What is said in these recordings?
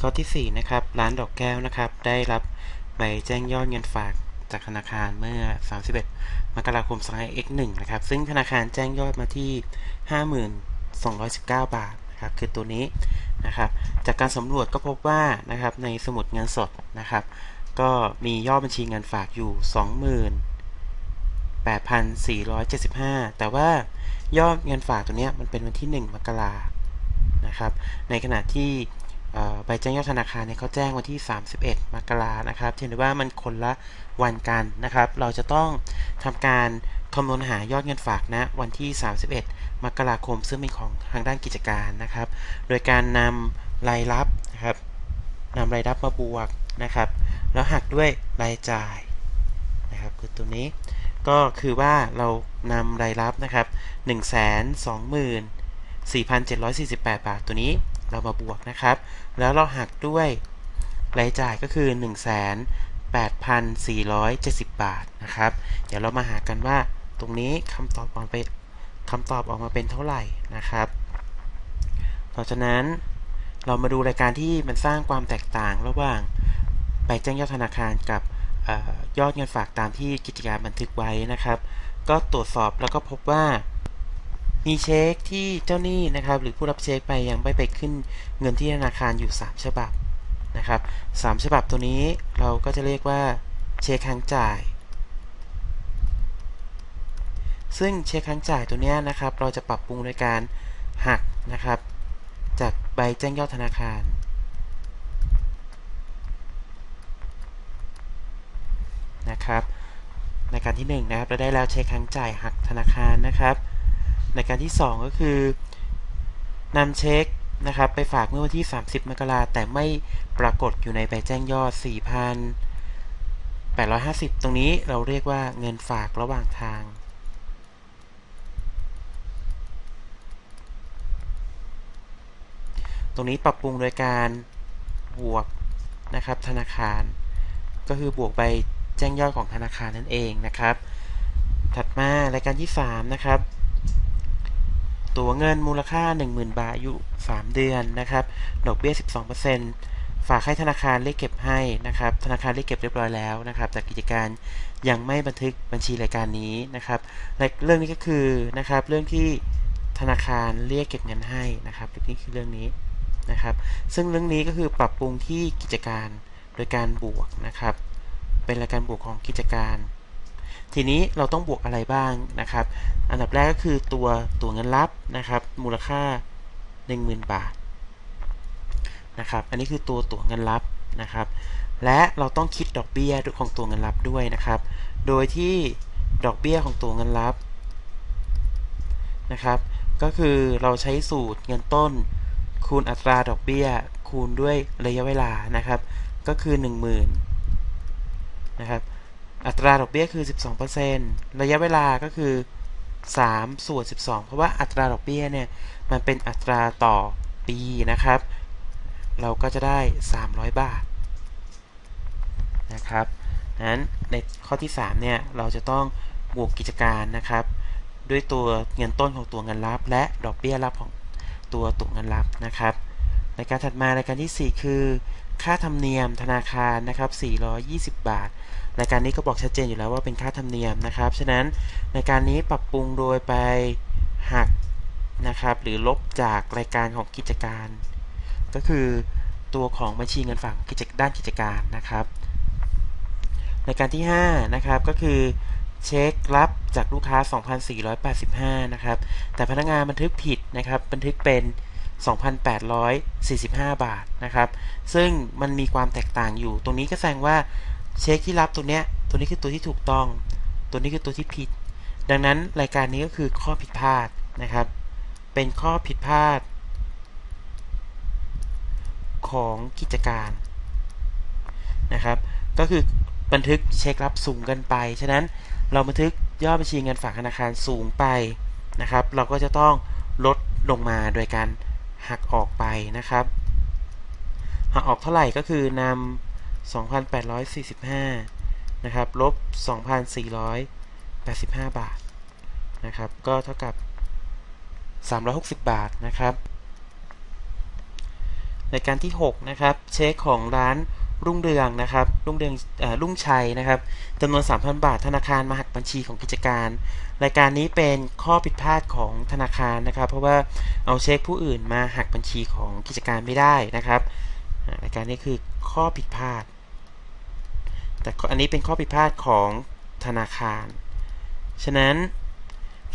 ข้อที่ 4 นะครับ ร้านดอกแก้วนะครับ ได้รับใบแจ้งยอดเงินฝากจากธนาคารเมื่อ 31 มกราคม 2561 นะครับ ซึ่งธนาคารแจ้งยอดมาที่ 5219 บาทนะครับ คือตัวนี้นะครับ จากการสำรวจก็พบว่านะครับ ในสมุดเงินสดนะครับ ก็มียอดบัญชีเงินฝากอยู่ 28,475 แต่ว่ายอดเงินฝากตัวนี้มันเป็นวันที่ 1 มกรานะครับ ในขณะที่ ใบแจ้งยอดธนาคารเนี่ยเขาแจ้งวันที่ 31 มกรานะครับเห็นได้ว่ามันคนละวันกันนะครับ เราจะต้องทำการคำนวณหายอดเงินฝากนะวันที่ 31 มกราคม ซึ่งเป็นของทางด้านกิจการนะครับ โดยการนำรายรับนะครับนำรายรับมาบวกนะครับ แล้วหักด้วยรายจ่ายนะครับ คือตัวนี้ก็คือว่าเรานำรายรับนะครับ 124,748 บาทตัวนี้ เรามาบวกนะครับ แล้วเราหักด้วยรายจ่ายก็คือ 1 8,470 บาทนะครับ เดี๋ยวเรามาหากันว่าตรงนี้คำตอบออกมาเป็นคำตอบออกมาเป็นเท่าไหร่นะครับเพราะฉะนั้นเรามาดูรายการที่มันสร้างความแตกต่างระหว่างใบแจ้งยอดธนาคารกับยอดเงินฝากตามที่กิจการบันทึกไว้นะครับ ก็ตรวจสอบแล้วก็พบว่า มีเช็คที่เจ้าหนี้นะครับ หรือผู้รับเช็คไปยังไม่ไปขึ้นเงินที่ธนาคารอยู่ 3 ฉบับนะครับ3ฉบับตัวนี้เราก็จะเรียกว่าเช็คค้างจ่าย ซึ่งเช็คค้างจ่ายตัวนี้นะครับ เราจะปรับปรุงโดยการหักนะครับ จากใบแจ้งยอดธนาคารนะครับในการที่1นะครับเราได้แล้วเช็คค้างจ่ายหักธนาคารนะครับ ในการที่ 2 ก็คือนำเช็คนะครับไปฝากเมื่อวันที่ 30 มกราแต่ไม่ปรากฏอยู่ในใบแจ้งยอด 4,850 ตรงนี้เราเรียกว่าเงินฝากระหว่างทาง ตรงนี้ปรับปรุงโดยการบวกนะครับธนาคาร ก็คือบวกใบแจ้งยอดของธนาคารนั่นเองนะครับ ถัดมารายการที่ 3 นะครับ ตัวเงินมูลค่า 10,000 บาทอยู่3เดือนนะครับ ดอกเบี้ย 12%ฝากให้ธนาคารเรียกเก็บให้นะครับ ธนาคารเรียกเก็บเรียบร้อยแล้วนะครับ แต่กิจการยังไม่บันทึกบัญชีรายการนี้นะครับเรื่องนี้ก็คือนะครับ เรื่องที่ธนาคารเรียกเก็บเงินให้นะครับนี่คือเรื่องนี้นะครับ ซึ่งเรื่องนี้ก็คือปรับปรุงที่กิจการโดยการบวกนะครับ เป็นรายการบวกของกิจการ ทีนี้เราต้องบวกอะไรบ้างนะครับ อันดับแรกก็คือตัวตัวเงินรับนะครับ มูลค่า 10,000 บาทนะครับ อันนี้คือตัวตัวเงินรับนะครับ และเราต้องคิดดอกเบี้ยของตัวเงินรับด้วยนะครับ โดยที่ดอกเบี้ยของตัวเงินรับนะครับ ก็คือเราใช้สูตรเงินต้น คูณอัตราดอกเบี้ย คูณด้วยระยะเวลานะครับ ก็คือ 10,000นะครับ อัตราดอกเบี้ยคือ 12%ระยะเวลาก็คือ 3 ส่วน 12 เพราะว่าอัตราดอกเบี้ยเนี่ย มันเป็นอัตราต่อปีนะครับ เราก็จะได้ 300 บาท นะครับนั้นในข้อที่ 3 เนี่ย เราจะต้องบวกกิจการนะครับ ด้วยตัวเงินต้นของตัวเงินรับ และดอกเบี้ยรับของตัวตัวเงินรับนะครับรายการถัดมารายการที่ 4 คือ ค่าธรรมเนียมธนาคารนะครับ 420 บาท รายการนี้ก็บอกชัดเจนอยู่แล้วว่าเป็นค่าธรรมเนียมนะครับ ฉะนั้นในการนี้ปรับปรุงโดยไปหักนะครับ หรือลบจากรายการของกิจการ ก็คือตัวของบัญชีเงินฝากกิจด้านกิจการนะครับ รายการที่ 5 นะครับก็คือเช็ครับจากลูกค้า 2,485 นะครับ แต่พนักงานบันทึกผิดนะครับ บันทึกเป็น 2,845 บาทนะครับ ซึ่งมันมีความแตกต่างอยู่ ตรงนี้ก็แสดงว่าเช็คที่รับตัวเนี้ย ตัวนี้คือตัวที่ถูกต้อง ตัวนี้คือตัวที่ผิด ดังนั้นรายการนี้ก็คือข้อผิดพลาดนะครับ เป็นข้อผิดพลาด ของกิจการนะครับ ก็คือบันทึกเช็ครับสูงกันไป ฉะนั้นเราบันทึกยอดบัญชีเงินฝากธนาคารสูงไปนะครับ เราก็จะต้องลดลงมาโดยการ หักออกไปนะครับ หักออกเท่าไหร่ก็คือนำ2,845 นะครับ ลบ 2,485 บาท นะครับ ก็เท่ากับ 360 บาท นะครับ ในการที่ 6 นะครับ เช็คของร้าน รุ่งเรืองนะครับ รุ่งเรืองอรุ่งชัยนะครับจำนวน 3,000 บาท ธนาคารมาหักบัญชีของกิจการ รายการนี้เป็นข้อผิดพลาดของธนาคารนะครับ เพราะว่าเอาเช็คผู้อื่นมาหักบัญชีของกิจการไม่ได้นะครับรายการนี้คือข้อผิดพลาด แต่อันนี้เป็นข้อผิดพลาดของธนาคาร ฉะนั้น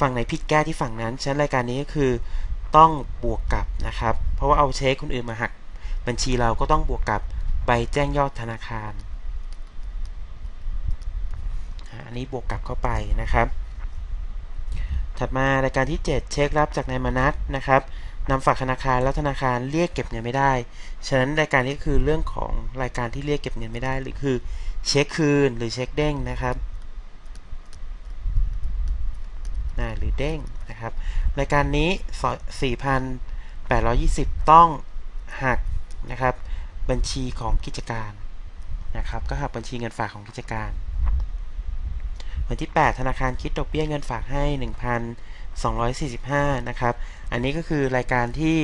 ฝั่งไหนผิดแก้ที่ฝั่งนั้น ฉะนั้นรายการนี้ก็คือต้องบวกกับนะครับ เพราะว่าเอาเช็คคนอื่นมาหักบัญชีเราก็ต้องบวกกับ ใบแจ้งยอดธนาคาร อันนี้บวกกลับเข้าไปนะครับ ถัดมารายการที่ 7 เช็ครับจากนายมนัสนะครับนำฝากธนาคารแล้วธนาคารเรียกเก็บเงินไม่ได้ ฉะนั้นรายการนี้คือเรื่องของรายการที่เรียกเก็บเงินไม่ได้หรือคือเช็คคืนหรือเช็คเด้งนะครับนะหรือเด้งนะครับ รายการนี้ 4,820 ต้องหักนะครับ บัญชีของกิจการนะครับ ก็หักบัญชีเงินฝากของกิจการ วันที่ 8 ธนาคารคิดดอกเบี้ยเงินฝากให้ 1,245 นะครับ อันนี้ก็คือรายการที่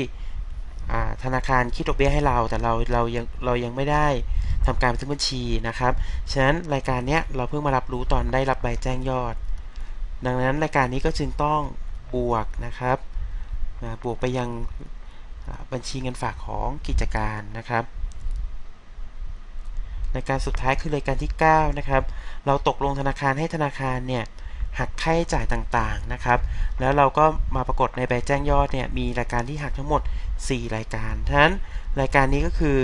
ธนาคารคิดดอกเบี้ยให้เรา แต่เราเรายังเรายังไม่ได้ทำการบันทึกบัญชีนะครับ ฉะนั้นรายการนี้เราเพิ่งมารับรู้ตอนได้รับใบแจ้งยอด ดังนั้นรายการนี้ก็จึงต้องบวกนะครับบวกไปยังบัญชีเงินฝากของกิจการนะครับ รายการสุดท้ายคือรายการที่ 9 นะครับ เราตกลงธนาคารให้ธนาคารเนี่ยหักค่าใช้จ่ายต่างๆนะครับ แล้วเราก็มาปรากฏในใบแจ้งยอดเนี่ยมีรายการที่หักทั้งหมด 4 รายการทั้นั้นรายการนี้ก็คือ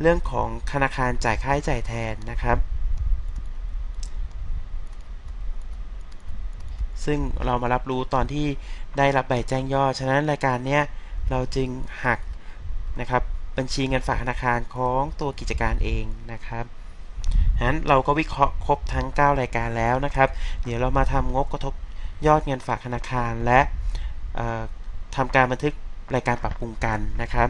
เรื่องของธนาคารจ่ายค่าใช้จ่ายแทนนะครับ ซึ่งเรามารับรู้ตอนที่ได้รับใบแจ้งยอด ฉะนั้นรายการนี้เราจึงหักนะครับ บัญชีเงินฝากธนาคารของตัวกิจการเองนะครับฉะนั้นเราก็วิเคราะห์ครบทั้ง 9 รายการแล้วนะครับ เดี๋ยวเรามาทำงบกระทบยอดเงินฝากธนาคารและทำการบันทึกรายการปรับปรุงกันนะครับ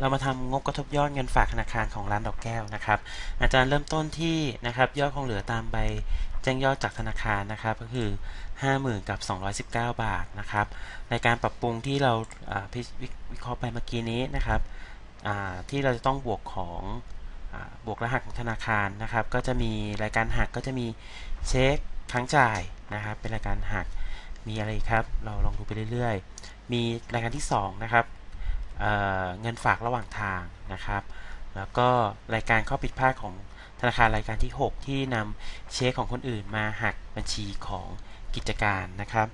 เรามาทำงบกระทบยอดเงินฝากธนาคารของร้านดอกแก้วนะครับ อาจารย์เริ่มต้นที่นะครับยอดคงเหลือตามใบ แจ้งยอดจากธนาคารนะครับก็คือ 50,000กับ 219 บาทนะครับในการปรับปรุงที่เราวิเคราะห์ไปเมื่อกี้นี้นะครับที่เราจะต้องบวกของบวกรหัสของธนาคารนะครับ ก็จะมีรายการหักก็จะมีเช็คค้างจ่ายนะครับ เป็นรายการหักมีอะไรครับ เราลองดูไปเรื่อยๆ มีรายการที่2นะครับเเงินฝากระหว่างทางนะครับ แล้วก็รายการข้อผิดพลาดของ นาคารรายการที่ 6 ที่นำเช็คของคนอื่นมาหักบัญชีของกิจการนะครับ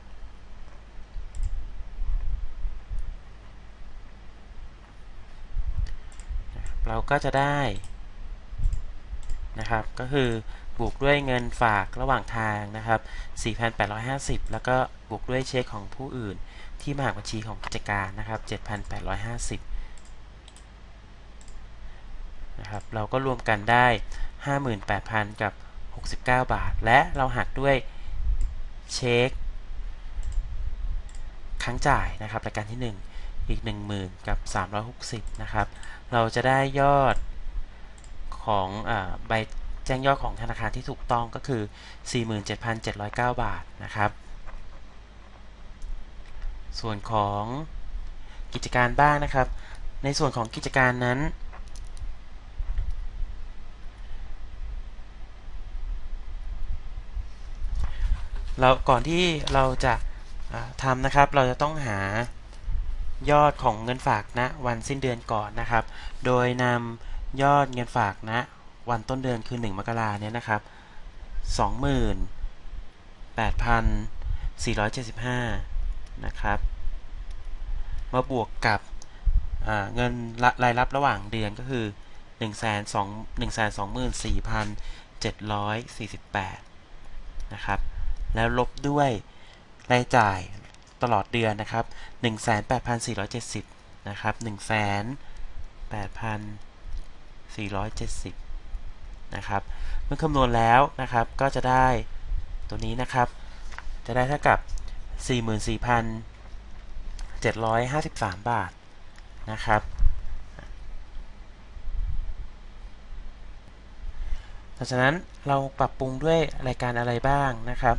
เราก็จะได้นะครับ ก็คือบวกด้วยเงินฝากระหว่างทางนะครับ 4,850 แล้วก็บวกด้วยเช็คของผู้อื่นที่มาหักบัญชีของกิจการนะครับ 7,850นะครับ เราก็รวมกันได้ 58,000 กับ 69 บาท และเราหักด้วยเช็คค้างจ่ายนะครับรายการที่ 1 อีก 10,000 กับ 360 นะครับ เราจะได้ยอดของอใบแจ้งยอดของธนาคารที่ถูกต้องก็คือ 47,709 บาทนะครับ ส่วนของกิจการบ้างนะครับ ในส่วนของกิจการนั้น เราก่อนที่เราจะทำนะครับ เราจะต้องหายอดของเงินฝากณนะวันสิ้นเดือนก่อนนะครับ โดยนำยอดเงินฝากณนะวันต้นเดือนคือ 1 มกราเนี่ยนะครับ 28,475 นะครับ มาบวกกับเงินรายรับระหว่างเดือนก็คือ 1,224,748 นะครับ แล้วลบด้วยรายจ่ายตลอดเดือนนะครับ 18,470 นะครับ 18,470 นะครับ เมื่อคำนวณแล้วนะครับก็จะได้ตัวนี้นะครับ จะได้เท่ากับ 44,753 บาทนะครับเพราะฉะนั้นเราปรับปรุงด้วยรายการอะไรบ้างนะครับ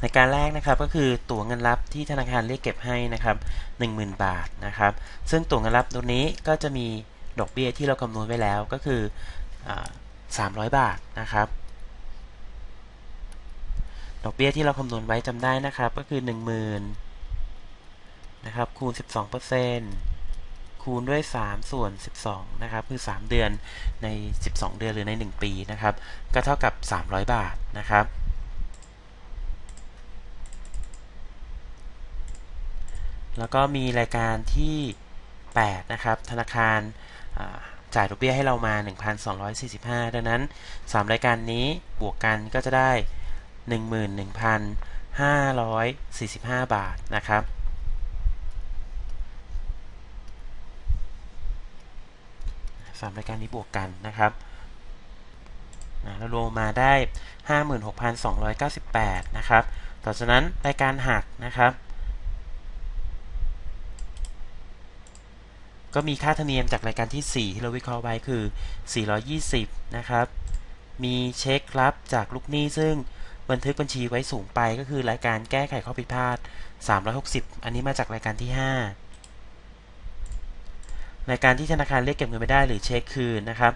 ในการแรกนะครับก็คือตั๋วเงินรับที่ธนาคารเรียกเก็บให้นะครับ10,000 บาทนะครับ ซึ่งตั๋วเงินรับตัวนี้ก็จะมีดอกเบี้ยที่เราคำนวณไว้แล้วก็คืออา300 บาทนะครับ ดอกเบี้ยที่เราคำนวณไว้จำได้นะครับ ก็คือ 10,000นะครับคูณ 12%คูณด้วย 3 ส่วน 12 นะครับ คือ 3 เดือนใน 12 เดือนหรือใน 1 ปีนะครับ ก็เท่ากับ 300 บาทนะครับ แล้วก็มีรายการที่ 8 นะครับ ธนาคารจ่ายดอกเบี้ยให้เรามา 1,245 ดังนั้น 3 รายการนี้บวกกันก็จะได้ 11,545 บาทนะครับ สามรายการนี้บวกกันนะครับเรารวมมาได้ 56,298 นะครับ ต่อจากนั้นรายการหักนะครับ ก็มีค่าธรรมเนียมจากรายการที่ 4 ที่เราวิเคราะห์ไว้คือ 420 นะครับ มีเช็ครับจากลูกหนี้ซึ่งบันทึกบัญชีไว้สูงไปก็คือรายการแก้ไขข้อผิดพลาด 360 อันนี้มาจากรายการที่ 5 รายการที่ธนาคารเรียกเก็บเงินไม่ได้หรือเช็คคืนนะครับ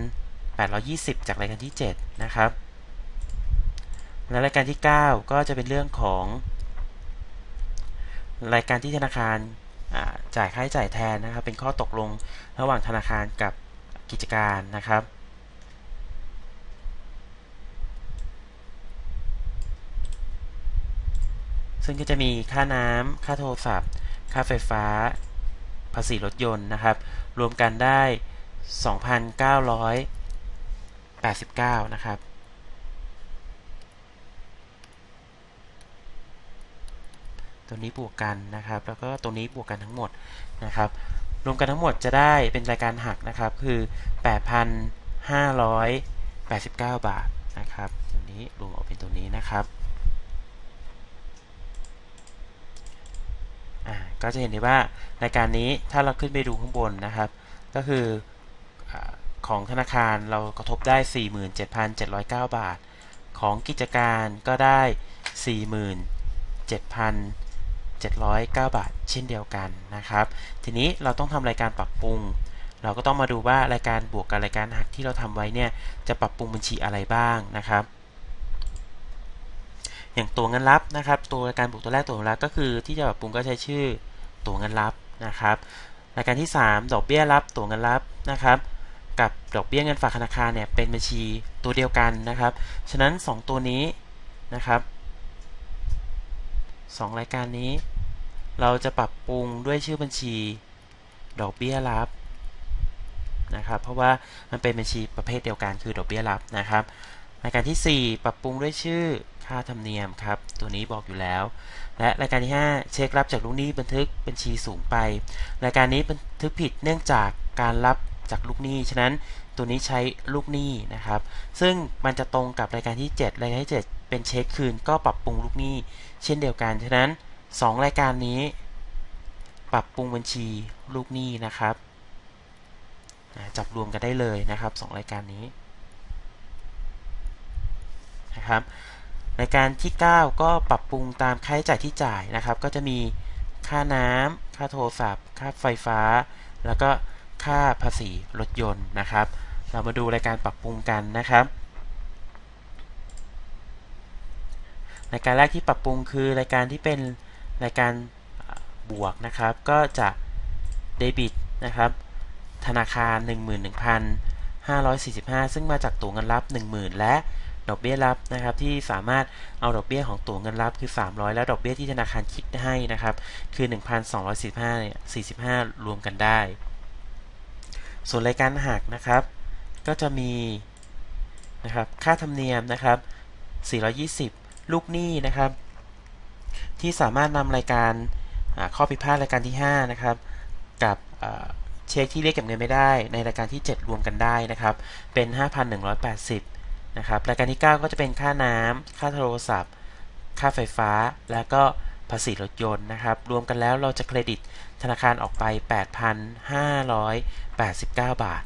4,820 จากรายการที่ 7 นะครับ และรายการที่ 9 ก็จะเป็นเรื่องของ รายการที่ธนาคาร จ่ายค่าใช้จ่ายแทนนะครับ เป็นข้อตกลงระหว่างธนาคารกับกิจการนะครับ ซึ่งก็จะมีค่าน้ำค่าโทรศัพท์ ค่าไฟฟ้า ภาษีรถยนต์นะครับ รวมกันได้ 2,989 นะครับ ตัวนี้บวกกันนะครับ แล้วก็ตัวนี้บวกกันทั้งหมดนะครับ รวมกันทั้งหมดจะได้เป็นรายการหักนะครับ คือ 8,589 บาทนะครับตัวนี้รวมออกเป็นตัวนี้นะครับก็จะเห็นได้ว่ารายการนี้ถ้าเราขึ้นไปดูข้างบนนะครับ ก็คืออของธนาคารเรากระทบได้ 47,709 บาท ของกิจการก็ได้ 47,709 บาท เช่นเดียวกันนะครับ ทีนี้เราต้องทำรายการปรับปรุง เราก็ต้องมาดูว่ารายการบวกกับรายการหักที่เราทำไว้เนี่ยจะปรับปรุงบัญชีอะไรบ้างนะครับ อย่างตัวเงินรับนะครับ ตัวรายการบวกตัวแรกตัวเงินรับก็คือที่จะปรับปรุงก็ใช้ชื่อตัวเงินรับนะครับ รายการที่ 3 ดอกเบี้ยรับตัวเงินรับนะครับกับดอกเบี้ยเงินฝากธนาคารเนี่ยเป็นบัญชีตัวเดียวกันนะครับ ฉะนั้น 2 ตัวนี้นะครับ 2 รายการนี้ เราจะปรับปรุงด้วยชื่อบัญชี ดอกเบี้ยรับนะครับเพราะว่ามันเป็นบัญชีประเภทเดียวกันคือดอกเบี้ยรับนะครับรายการที่ 4 ปรับปรุงด้วยชื่อค่าธรรมเนียมครับ ตัวนี้บอกอยู่แล้ว และรายการที่ 5 เช็ครับจากลูกหนี้บันทึกบัญชีสูงไป รายการนี้บันทึกผิดเนื่องจากการรับ จากลูกหนี้ ฉะนั้นตัวนี้ใช้ลูกหนี้นะครับ ซึ่งมันจะตรงกับรายการที่ 7 รายการที่ 7 เป็นเช็คคืนก็ปรับปรุงลูกหนี้ เช่นเดียวกัน ฉะนั้น 2 รายการนี้ ปรับปรุงบัญชีลูกหนี้นะครับ จับรวมกันได้เลยนะครับ 2 รายการนี้นะครับ รายการที่ 9 ก็ปรับปรุงตามค่าใช้จ่ายที่จ่ายนะครับ ก็จะมีค่าน้ำค่าโทรศัพท์ ค่าไฟฟ้า แล้วก็ ค่าภาษีรถยนต์นะครับ เรามาดูรายการปรับปรุงกันนะครับรายการแรกที่ปรับปรุงคือรายการที่เป็นรายการบวกนะครับ ก็จะเดบิตนะครับ ธนาคาร 11,545 ซึ่งมาจากตั๋วเงินรับ 10,000 และดอกเบี้ยรับนะครับ ที่สามารถเอาดอกเบี้ยของตั๋วเงินรับคือ 300 แล้วดอกเบี้ยที่ธนาคารคิดให้นะครับ คือ 1,245เนี่ย45 รวมกันได้ ส่วนรายการหักนะครับ ก็จะมีนะครับค่าธรรมเนียมนะครับ 420 ลูกหนี้นะครับ ที่สามารถนำรายการข้อผิดพลาดรายการที่ 5 นะครับ กับเช็คที่เรียกเก็บเงินไม่ได้ ในรายการที่ 7 รวมกันได้นะครับ เป็น 5,180นะครับรายการที่ 9 ก็จะเป็นค่าน้ำค่าโทรศัพท์ ค่าไฟฟ้า และก็ภาษีรถยนต์นะครับ รวมกันแล้วเราจะเครดิต ธนาคารออกไป 8,589 บาท